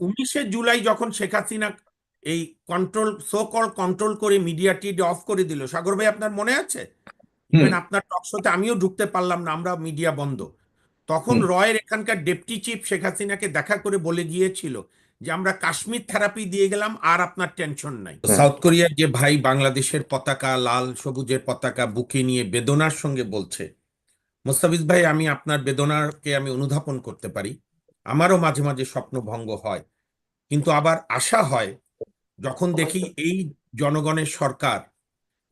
উনিশে জুলাই যখন শেখ হাসিনা এই কন্ট্রোল সো কল কন্ট্রোল করে মিডিয়াটি অফ করে দিল সাগর ভাই আপনার মনে আছে? আপনার টকশোতে আমিও ঢুকতে পারলাম না আমরা মিডিয়া বন্ধ। তখন রয়ের এখানকার ডেপুটি চিফ শেখ হাসিনাকে দেখা করে বলে গিয়েছিল যে আমরা কাশ্মীর থেরাপি দিয়ে গেলাম আর আপনার টেনশন নাই। সাউথ কোরিয়ার যে ভাই বাংলাদেশের পতাকা লাল সবুজের পতাকা বুকে নিয়ে বেদনার সঙ্গে বলছে মোস্তাফিজ ভাই আমি আপনার বেদনাকে আমি অনুধাবন করতে পারি। আমারও মাঝে মাঝে স্বপ্ন ভঙ্গ হয়। কিন্তু আবার আশা হয় যখন দেখি এই জনগণের সরকার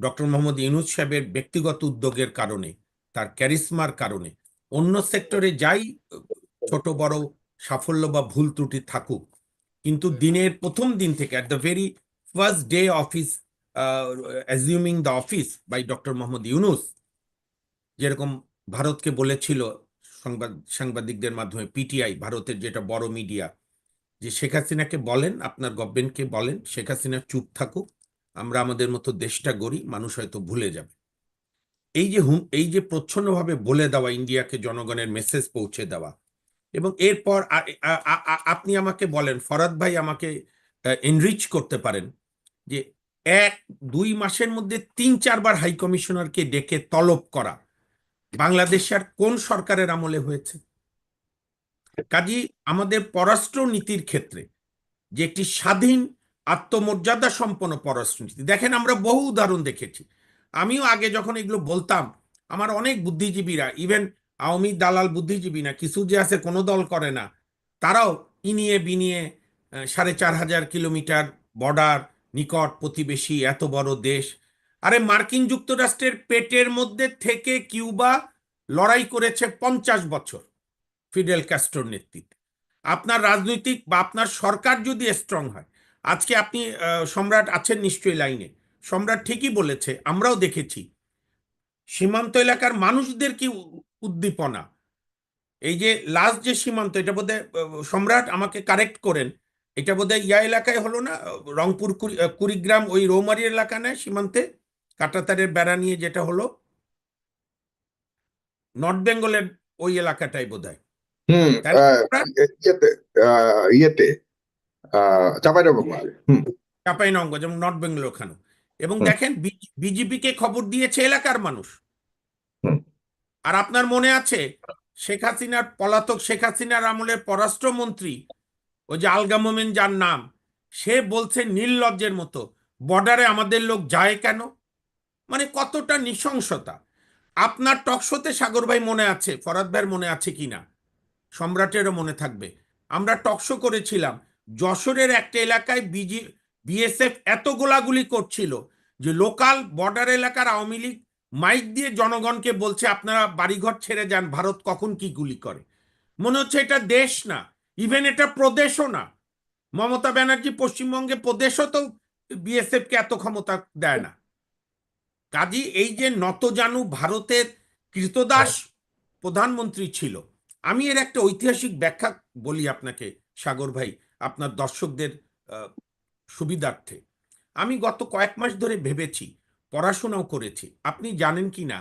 ডক্টর মোহাম্মদ ইউনুস সাহেবের ব্যক্তিগত উদ্যোগের কারণে তার ক্যারিসমার কারণে অন্য সেক্টরে যাই ছোট বড় সাফল্য বা ভুল ত্রুটি থাকুক কিন্তু দিনের প্রথম দিন থেকে at the very first day office assuming the office by doctor Mohammad Yunus যেরকম ভারতকে বলেছিল সংবাদ, সাংবাদিকদের মাধ্যমে পিটিআই ভারতের যেটা বড় মিডিয়া যে শেখ হাসিনাকে বলেন, আপনার গভর্নমেন্টকে বলেন, শেখ হাসিনা চুপ থাকুক, আমরা আমাদের মতো দেশটা গড়ি, মানুষ হয়তো ভুলে যাবে। এই যে হুম, এই যে প্রচ্ছন্নভাবে বলে দেওয়া, ইন্ডিয়াকে জনগণের মেসেজ পৌঁছে দেওয়া, এবং এরপর আপনি আমাকে বলেন, ফরাদ ভাই আমাকে এনরিচ করতে পারেন, যে এক, দুই মাসের মধ্যে তিন, চারবার হাই কমিশনারকে ডেকে তলব করা বাংলাদেশের কোন সরকারের আমলে হয়েছে? কাজী, আমাদের পররাষ্ট্র নীতির ক্ষেত্রে যে একটি স্বাধীন আত্মমর্যাদা সম্পন্ন পররাষ্ট্রনীতি, দেখেন আমরা বহু উদাহরণ দেখেছি। আমিও আগে যখন এগুলো বলতাম, আমার অনেক বুদ্ধিজীবীরা ইভেন আওয়ামী দালাল বুদ্ধিজীবী না, কিছু যে আছে কোনো দল করে না, তারাও ইনিয়ে বিনিয়ে সাড়ে চার হাজার কিলোমিটার বর্ডার নিকট প্রতিবেশী এত বড় দেশ আরে মার্কিন যুক্তরাষ্ট্রের পেটের মধ্যে থেকে কিউবা লড়াই করেছে পঞ্চাশ বছর ফিডেল ক্যাস্ট্রোর নেতৃত্বে। আপনার রাজনৈতিক বা আপনার সরকার যদি স্ট্রং হয়, আজকে আপনি সম্রাট আছেন নিশ্চয়ই লাইনে। সম্রাট ঠিকই বলেছে, আমরাও দেখেছি। সীমান্ত এলাকার মানুষদের কি উদ্দীপনা? এই যে লাস্ট যে সীমান্ত, এটা বোধহয় সম্রাট আমাকে কারেক্ট করেন। এটা বোধহয় ইয়া এলাকায় হলো না রংপুর কুড়ি- কুড়িগ্রাম ওই রৌমারি এলাকা নেয় সীমান্তে? কাটাতারের বেড়া নিয়ে যেটা হলো নর্থ বেঙ্গলের ওই এলাকাটাই বোধ হয় ইয়েতে চাঁপাইনবাবগঞ্জ। যেমন নর্থ বেঙ্গল ওখানে এবং। দেখেন বিজেপিকে খবর দিয়েছে এলাকার মানুষ। আর আপনার মনে আছে শেখ হাসিনার পলাতক শেখ হাসিনার আমলের পররাষ্ট্রমন্ত্রী ওই যে আলগা মোমেন যার নাম সে বলছে নির্লজ্জের মতো বর্ডারে আমাদের লোক যায় কেন? মানে কতটা নৃশংসতা? আপনার টকশোতে সাগর ভাই মনে আছে, ফরাদ ভাইয়ের মনে আছে কিনা সম্রাটেরও মনে থাকবে। আমরা টকশো করেছিলাম, যশোরের একটা এলাকায় বিজি, বিএসএফ এত গোলাগুলি করছিল যে লোকাল বর্ডার এলাকার আওয়ামী লীগ মাইক দিয়ে জনগণকে বলছে, আপনারা বাড়িঘর ছেড়ে যান, ভারত কখন কি গুলি করে? মনে হচ্ছে এটা দেশ না ইভেন এটা প্রদেশও না। মমতা ব্যানার্জি পশ্চিমবঙ্গে প্রদেশও তো বিএসএফকে এত ক্ষমতা দেয় না। কাজী এই যে নতজানু ভারতের কৃতদাস প্রধানমন্ত্রী ছিল আমি এর একটা ঐতিহাসিক ব্যাখ্যা বলি আপনাকে সাগর ভাই আপনার দর্শকদের সুবিধার্থে। আমি গত কয়েক মাস ধরে ভেবেছি পড়াশোনাও করেছি আপনি জানেন কি না?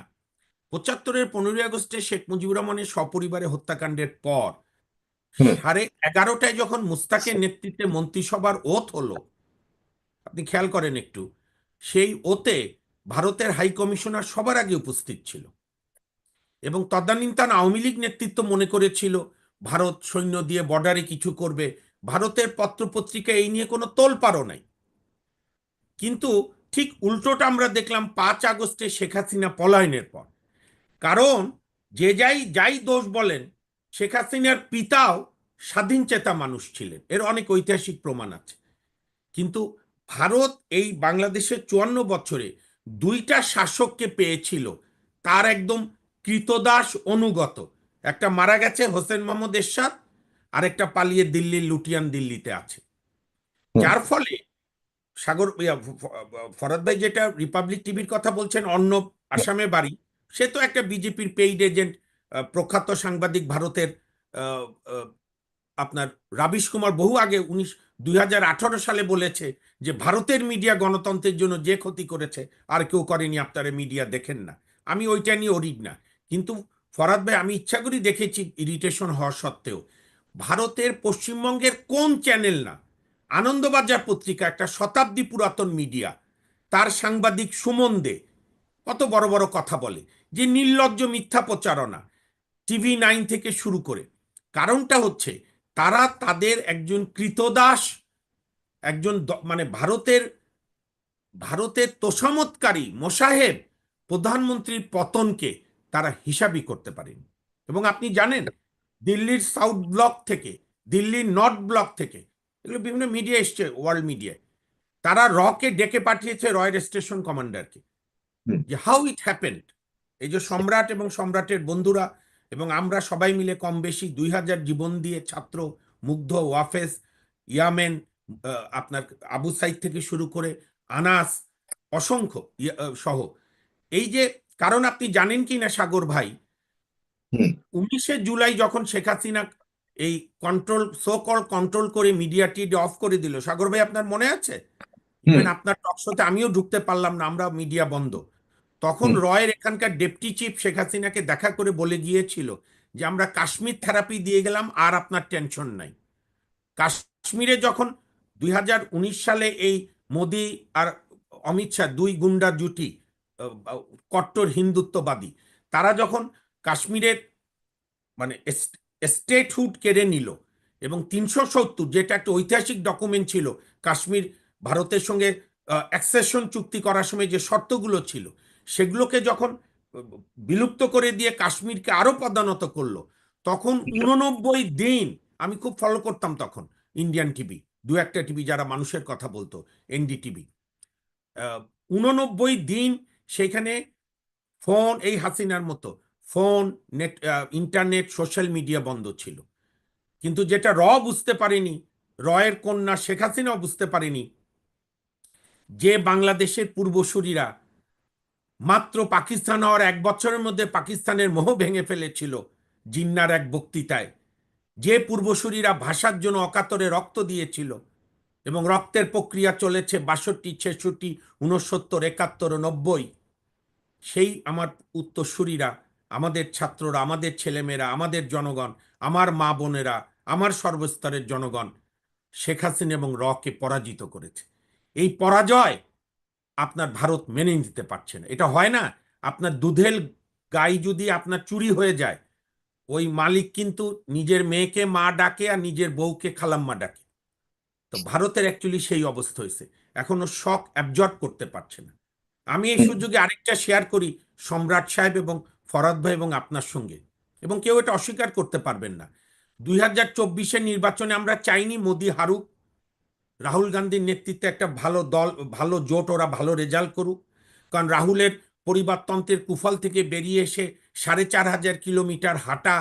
পঁচাত্তরের পনেরোই আগস্টে শেখ মুজিবুর রহমানের সপরিবারে হত্যাকাণ্ডের পর। সাড়ে এগারোটায় যখন মুস্তাকের নেতৃত্বে মন্ত্রিসভার ওথ হলো আপনি খেয়াল করেন একটু সেই ওতে ভারতের হাই কমিশনার সবার আগে উপস্থিত ছিল এবং তদানীন্তন আওয়ামী লীগ নেতৃত্ব মনে করেছিল, ভারত সৈন্য দিয়ে বর্ডারে কিছু করবে, ভারতের পত্রপত্রিকা এই নিয়ে কোনো তোলপাড়ও নাই। কিন্তু ঠিক উল্টোটা আমরা দেখলাম পাঁচ আগস্টে শেখ হাসিনা পলায়নের পর। কারণ যে যাই যাই দোষ বলেন, শেখ হাসিনার পিতাও স্বাধীন চেতা মানুষ ছিলেন, এর অনেক ঐতিহাসিক প্রমাণ আছে। কিন্তু ভারত এই বাংলাদেশের চুয়ান্ন বছরে দুইটা শাসককে পেয়েছিল। তার একদম কৃতদাস অনুগত। একটা মারা গেছে হোসেন মোহাম্মদ এরশাদ আর একটা পালিয়ে দিল্লির লুটিয়ান দিল্লিতে আছে। যার ফলে সাগর ফরাদ ভাই যেটা রিপাবলিক টিভির কথা বলছেন অন্য আসামে বাড়ি সে তো একটা বিজেপির পেইড এজেন্ট প্রখ্যাত সাংবাদিক ভারতের আপনার রাবিশ কুমার বহু আগে উনিশ, দুই সালে বলেছে যে, ভারতের মিডিয়া গণতন্ত্রের জন্য যে ক্ষতি করেছে, আর কেউ করেনি আপনারা মিডিয়া দেখেন না। আমি ওইটা নিয়ে অরিড না। কিন্তু ফরাদ ভাই, আমি ইচ্ছা করি দেখেছি ইরিটেশন হওয়া সত্ত্বেও। ভারতের পশ্চিমবঙ্গের কোন চ্যানেল না? আনন্দবাজার পত্রিকা একটা শতাব্দী পুরাতন মিডিয়া। তার সাংবাদিক সুমন দে কত বড় বড় কথা বলে যে, নির্লজ্জ মিথ্যা প্রচারণা টিভি নাইন থেকে শুরু করে। কারণটা হচ্ছে তারা তাদের একজন কৃতদাস একজন মানে ভারতের ভারতের তোষামতকারী মোসাহেব প্রধানমন্ত্রীর পতনকে তারা হিসাবই করতে পারেন। এবং আপনি জানেন দিল্লির সাউথ ব্লক থেকে দিল্লির নর্থ ব্লক থেকে এগুলো বিভিন্ন মিডিয়া এসছে ওয়ার্ল্ড মিডিয়ায় তারা রকে ডেকে পাঠিয়েছে রয়ের স্টেশন কমান্ডারকে। যে হাউ ইট হ্যাপেন্ড এই যে সম্রাট এবং সম্রাটের বন্ধুরা এবং আমরা সবাই মিলে কম বেশি দুই হাজার জীবন দিয়ে ছাত্র মুগ্ধ ওয়াফেজ ইয়ামেন আপনার আবু সাইদ থেকে শুরু করে আনাস অসংখ্য সহ। এই যে কারণ আপনি জানেন কি না সাগর ভাই? উনিশে জুলাই যখন শেখ হাসিনা এই কন্ট্রোল সো কল কন্ট্রোল করে মিডিয়াটি অফ করে দিল সাগর ভাই আপনার মনে আছে? আপনার টকশোতে আমিও ঢুকতে পারলাম না আমরা মিডিয়া বন্ধ। তখন রয়ের এখানকার ডেপুটি চিফ শেখ হাসিনাকে দেখা করে বলে গিয়েছিল যে আমরা কাশ্মীর থেরাপি দিয়ে গেলাম আর আপনার টেনশন নাই। কাশ্মীরে যখন দুই হাজার উনিশ সালে এই মোদি আর অমিত শাহ দুই গুন্ডা জুটি কট্টর হিন্দুত্ববাদী তারা যখন কাশ্মীরের মানে স্টেটহুড কেড়ে নিল এবং তিনশো সত্তর যেটা একটা ঐতিহাসিক ডকুমেন্ট ছিল কাশ্মীর ভারতের সঙ্গে অ্যাক্সেশন চুক্তি করার সময় যে শর্তগুলো ছিল সেগুলোকে যখন বিলুপ্ত করে দিয়ে কাশ্মীরকে আরও পদানত করল, তখন উননব্বই দিন আমি খুব ফলো করতাম তখন ইন্ডিয়ান টিভি দু একটা টিভি যারা মানুষের কথা বলতো এনডিটিভি উননব্বই দিন সেখানে ফোন, এই হাসিনার মতো, phone, net internet social media বন্ধ ছিল। কিন্তু যেটা র বুঝতে পারেনি, রয়ের কন্যা শেখ হাসিনাও বুঝতে পারেনি যে বাংলাদেশের পূর্বসূরীরা মাত্র পাকিস্তান হওয়ার এক বছরের মধ্যে পাকিস্তানের মোহ ভেঙে ফেলেছিল জিন্নার এক বক্তৃতায়। যে পূর্বসূরীরা ভাষার জন্য অকাতরে রক্ত দিয়েছিল এবং রক্তের প্রক্রিয়া চলেছে বাষট্টি, ছেষট্টি উনসত্তর একাত্তর, নব্বই। সেই আমার উত্তরসূরিরা, আমাদের ছাত্ররা, আমাদের ছেলেমেয়েরা, আমাদের জনগণ, আমার মা বোনেরা, আমার সর্বস্তরের জনগণ, শেখ হাসিনা এবং রকে পরাজিত করেছে। এই পরাজয় আপনার ভারত মেনে নিতে পারছে না। এটা হয় না? আপনার দুধেল গাই যদি আপনার চুরি হয়ে যায়, ওই মালিক কিন্তু নিজের মেয়েকে মা ডাকে আর নিজের বউকে খালাম্মা ডাকে। তো ভারতের অ্যাকচুয়ালি সেই অবস্থা হয়েছে। এখনও শখ অ্যাবজর্ব করতে পারছে না। আমি এই সুযোগে আরেকটা শেয়ার করি সম্রাট সাহেব এবং ফরাদ ভাই এবং আপনার সঙ্গে। এবং কেউ এটা অস্বীকার করতে পারবেন না। দুই হাজার চব্বিশের নির্বাচনে আমরা চাইনি মোদি হারুক রাহুল গান্ধীর নেতৃত্বে একটা ভালো দল, ভালো জোট ওরা ভালো রেজাল্ট করুক। কারণ রাহুলের পরিবারতন্ত্রের কুফল থেকে বেরিয়ে এসে সাড়ে চার হাজার কিলোমিটার হাঁটা,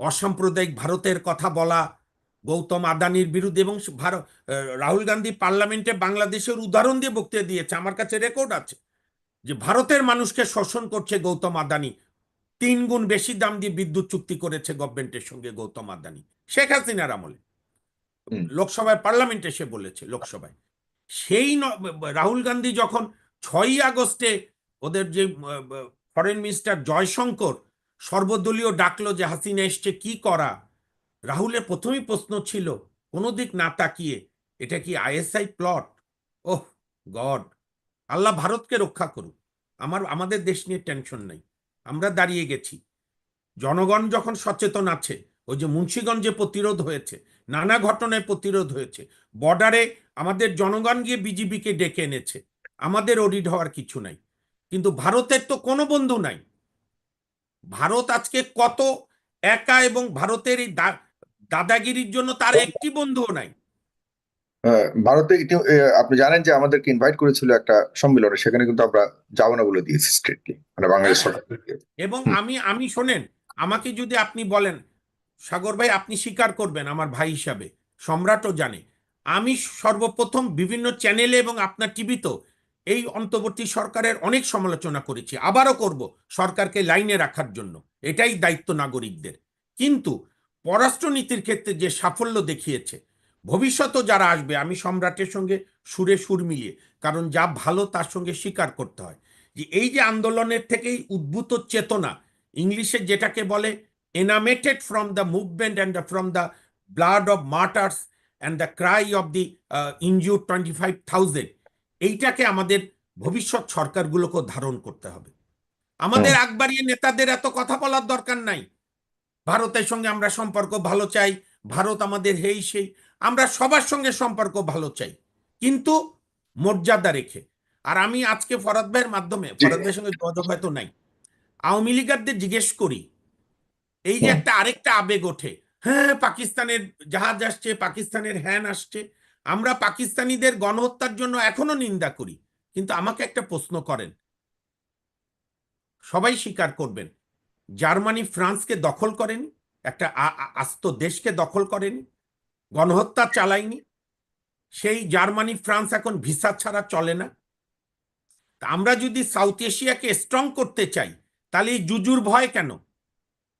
অসাম্প্রদায়িক ভারতের কথা বলা, গৌতম আদানির বিরুদ্ধে এবং ভারত রাহুল গান্ধী পার্লামেন্টে বাংলাদেশের উদাহরণ দিয়ে বক্তৃতা দিয়েছে, আমার কাছে রেকর্ড আছে। যে ভারতের মানুষকে শোষণ করছে গৌতম আদানি তিন গুণ বেশি দাম দিয়ে বিদ্যুৎ চুক্তি করেছে গভর্নমেন্টের সঙ্গে গৌতম আদানি। শেখ হাসিনার আমলে। লোকসভায় পার্লামেন্টে সে বলেছে, লোকসভায়। সেই রাহুল গান্ধী যখন ছয়ই আগস্টে ওদের যে ফরেন মিনিস্টার জয়শঙ্কর সর্বদলীয় ডাকলো যে, হাসিনা এসছে, কি করা? রাহুলের প্রথমেই প্রশ্ন ছিল, কোনো দিক না তাকিয়ে, এটা কি আইএসআই প্লট? Oh, god. আল্লাহ ভারতকে রক্ষা করুক। আমার, আমাদের দেশ নিয়ে টেনশন নেই। আমরা দাঁড়িয়ে গেছি। জনগণ যখন সচেতন আছে, ওই যে মুন্সীগঞ্জে প্রতিরোধ হয়েছে নানা ঘটনায় প্রতিরোধ হয়েছে। বর্ডারে আমাদের জনগণ গিয়ে বিজিবিকে ডেকে এনেছে। আমাদের অডিট হওয়ার কিছু নাই। কিন্তু ভারতের তো কোনো বন্ধু নাই। ভারত আজকে কত একা এবং ভারতের এই দাদাগিরির জন্য তার একটি বন্ধুও নাই। আহ, ভারতে আপনি জানেন যে আমাদেরকে ইনভাইট করেছিল একটা সম্মেলনে সেখানে কিন্তু আমরা যাব না বলে দিয়েছি স্ট্রিক্টলি মানে বাংলাদেশ হ্যাঁ। এবং আমি আমি শোনেন আমাকে যদি আপনি বলেন সাগর ভাই, আপনি স্বীকার করবেন আমার ভাই হিসাবে। সম্রাটও জানে। আমি সর্বপ্রথম বিভিন্ন চ্যানেলে এবং আপনার টিভিতেও এই অন্তর্বর্তী সরকারের অনেক সমালোচনা করেছি। আবারও করব সরকারকে লাইনে রাখার জন্য। এটাই দায়িত্ব নাগরিকদের। কিন্তু পররাষ্ট্রনীতির ক্ষেত্রে যে সাফল্য দেখিয়েছে, ভবিষ্যতেও যারা আসবে, আমি সম্রাটের সঙ্গে সুরে সুর মিলিয়ে, কারণ যা ভালো তার সঙ্গে স্বীকার করতে হয়। যে এই যে আন্দোলনের থেকেই উদ্ভূত চেতনা, ইংলিশে যেটাকে বলে animated from the movement and from the blood of martyrs and the cry of the uh, injured 25,000 এইটাকে আমাদের ভবিষ্যৎ সরকারগুলোকে ধারণ করতে হবে। আমাদের আকবরিয়ে নেতাদের এত কথা বলার দরকার নাই। ভারতের সঙ্গে আমরা সম্পর্ক ভালো চাই ভারত আমাদের হেই সেই আমরা সবার সঙ্গে সম্পর্ক ভালো চাই। কিন্তু মর্যাদা রেখে আর আমি আজকে ফরাদ ভাইয়ের মাধ্যমে ফরাদ ভাইয়ের সঙ্গে যোগাযোগ হয়তো নাই। আওয়ামী লীগারদের জিজ্ঞেস করি এই যে একটা আরেকটা আবেগ ওঠে। হ্যাঁ পাকিস্তানের জাহাজ আসছে পাকিস্তানের হ্যান আসছে। আমরা পাকিস্তানিদের গণহত্যার জন্য এখনও নিন্দা করি কিন্তু আমাকে একটা প্রশ্ন করেন। সবাই স্বীকার করবেন জার্মানি ফ্রান্সকে দখল করেনি একটা আস্ত দেশকে দখল করেনি গণহত্যা চালায়নি সেই জার্মানি ফ্রান্স এখন ভিসা ছাড়া চলে না। আমরা যদি সাউথ এশিয়াকে স্ট্রং করতে চাই তাহলে এই জুজুর ভয় কেন?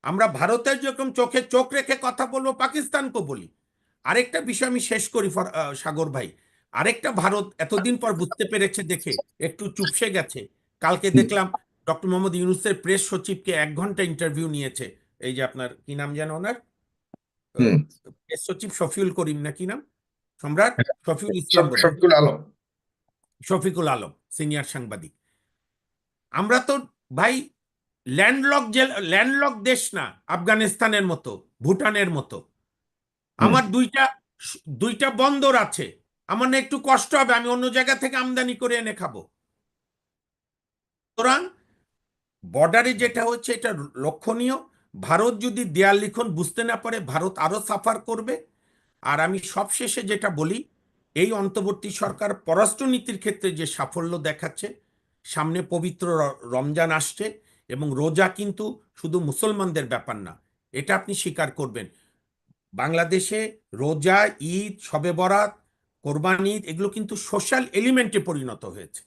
আমরা ভারতের যেরকম চোখে চোখ রেখে কথা বলব পাকিস্তানকে বলি। আরেকটা বিষয় আমি শেষ করি সাগর ভাই। আরেকটা ভারত এতদিন পর বুঝতে পেরেছে দেখে একটু চুপসে গেছে। কালকে দেখলাম ডক্টর মোহাম্মদ ইউনুসের প্রেস সচিবকে এক ঘণ্টা ইন্টারভিউ নিয়েছে। এই যে আপনার কি নাম যেন ওনার? প্রেস সচিব শফিউল করিম না কি নাম? সম্রাট শফিউল ইসলাম শফিকুল আলম। শফিকুল আলম সিনিয়র সাংবাদিক। আমরা তো ভাই ল্যান্ডলক ল্যান্ডলক দেশ না আফগানিস্তানের মতো ভুটানের মতো। আমার দুইটা দুইটা বন্দর আছে। আমার না একটু কষ্ট হবে আমি অন্য জায়গা থেকে আমদানি করে এনে খাব। সুতরাং বর্ডারে যেটা হচ্ছে এটা লক্ষণীয়। ভারত যদি দেয়াল লিখন বুঝতে না পারে ভারত আরও সাফার করবে। আর আমি সবশেষে যেটা বলি এই অন্তর্বর্তী সরকার পররাষ্ট্রনীতির ক্ষেত্রে যে সাফল্য দেখাচ্ছে সামনে পবিত্র রমজান আসছে। এবং রোজা কিন্তু শুধু মুসলমানদের ব্যাপার না এটা আপনি স্বীকার করবেন। বাংলাদেশে রোজা ঈদ শবে বরাত কোরবান ঈদ এগুলো কিন্তু সোশ্যাল এলিমেন্টে পরিণত হয়েছে।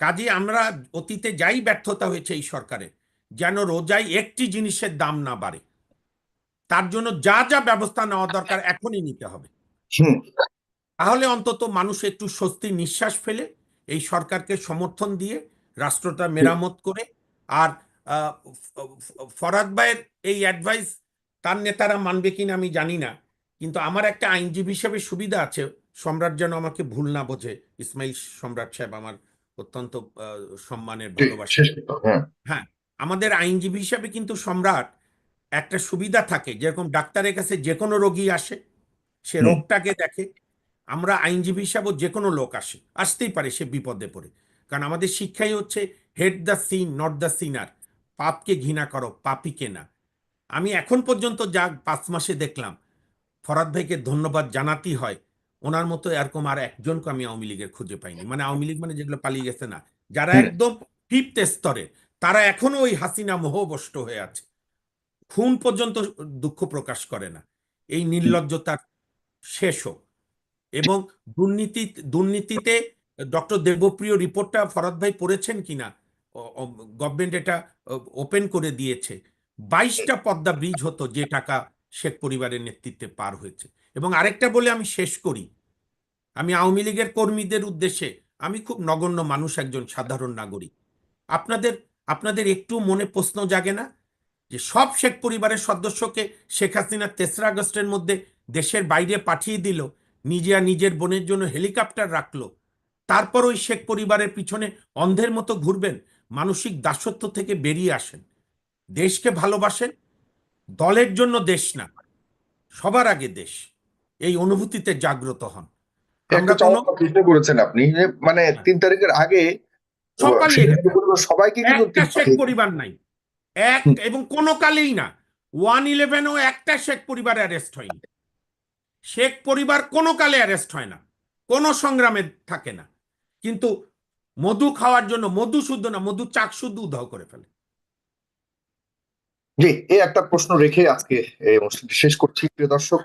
কাজে আমরা অতীতে যাই ব্যর্থতা হয়েছে এই সরকারে যেন রোজায় একটি জিনিসের দাম না বাড়ে। তার জন্য যা যা ব্যবস্থা নেওয়া দরকার এখনই নিতে হবে। তাহলে অন্তত মানুষ একটু স্বস্তির নিঃশ্বাস ফেলে এই সরকারকে সমর্থন দিয়ে রাষ্ট্রটা মেরামত করে আর ফরাদ ভাইয়ের এই অ্যাডভাইস তার নেতারা মানবে কিনা আমি জানি না। কিন্তু আমার একটা আইনজীবী হিসেবে সুবিধা আছে। সম্রাট যেন আমাকে ভুল না বোঝে। ইসমাইল সম্রাট সাহেব আমার অত্যন্ত সম্মানের ভালোবাসা। হ্যাঁ। হ্যাঁ আমাদের আইনজীবী হিসাবে কিন্তু সম্রাট একটা সুবিধা থাকে। যেরকম ডাক্তারের কাছে যে কোনো রোগী আসে সে রোগটাকে দেখে। আমরা আইনজীবী হিসাবেও যে কোনো লোক আসে আসতেই পারে সে বিপদে পড়ে। কারণ আমাদের শিক্ষাই হচ্ছে hate the sin not the sinner. পাপকে ঘৃণা করো পাপিকে না। আমি এখন পর্যন্ত যা পাঁচ মাসে দেখলাম ফরাদ ভাইকে ধন্যবাদ জানাতেই হয় ওনার মতো এরকম আর একজনকে আমি আওয়ামী লীগের খুঁজে পাইনি। মানে আওয়ামী লীগ মানে যেগুলো পালিয়ে গেছে না যারা একদম ফিফথ স্তরে তারা এখনও ওই হাসিনা মোহবষ্ট হয়ে আছে। খুন পর্যন্ত দুঃখ প্রকাশ করে না। এই নির্লজ্জতার শেষ হোক এবং দুর্নীতি দুর্নীতিতে ডক্টর দেবপ্রিয় রিপোর্টটা ফরাদ ভাই পড়েছেন কিনা? গভর্নমেন্ট এটা ওপেন করে দিয়েছে। বাইশটা পদ্মা ব্রিজ হতো যে টাকা শেখ পরিবারের নেতৃত্বে পার হয়েছে। এবং আরেকটা বলে আমি শেষ করি। আমি আওয়ামী লীগের কর্মীদের উদ্দেশ্যে আমি খুব নগণ্য মানুষ, একজন সাধারণ নাগরিক। আপনাদের আপনাদের একটু মনে প্রশ্ন জাগে না? যে সব শেখ পরিবারের সদস্যকে শেখ হাসিনা তেসরা আগস্টের মধ্যে দেশের বাইরে পাঠিয়ে দিল, নিজে আর নিজের বোনের জন্য হেলিকপ্টার রাখল তারপর ওই শেখ পরিবারের পিছনে অন্ধের মতো ঘুরবেন মানসিক দাসত্ব থেকে বেরিয়ে আসেন। দেশকে ভালোবাসেন দলের জন্য দেশ না সবার আগে দেশ। এই অনুভূতিতে জাগ্রত হন। করেছেন আপনি মানে তিন তারিখের আগে। সবাইকে একটা শেখ পরিবার নাই। এক এবং কোনো কালেই না। ওয়ান ইলেভেনও একটা শেখ পরিবার অ্যারেস্ট হয়নি। শেখ পরিবার কোনো কালে অ্যারেস্ট হয় না। কোনো সংগ্রামে থাকে না। কিন্তু মধু খাওয়ার জন্য, মধু শুদ্ধ না, মধু চাক শুদ্ধ উধাও করে ফেলে। জি, এই একটা প্রশ্ন রেখে আজকে এই অনুষ্ঠানটি শেষ করছি। প্রিয় দর্শক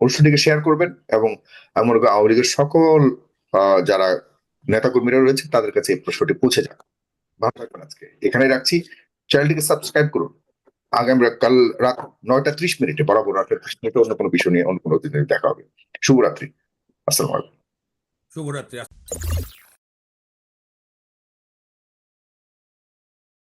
অনুষ্ঠানটিকে শেয়ার করবেন এবং আমি করি আওয়ামী লীগের সকল যারা নেতাকর্মীরা রয়েছে, তাদের কাছে এই প্রশ্নটি পৌঁছে যাক। ভালো থাকবেন আজকে। এখানে রাখছি। চ্যানেলটিকে সাবস্ক্রাইব করুন। আগামী কাল রাত নয়টা ত্রিশ মিনিটে, বরাবর রাত ত্রিশ মিনিটে অন্য কোনো বিষয় নিয়ে, অন্য কোনো দিনে দেখা হবে। শুভরাত্রি। আসসালামু আলাইকুম। শুভরাত্রি।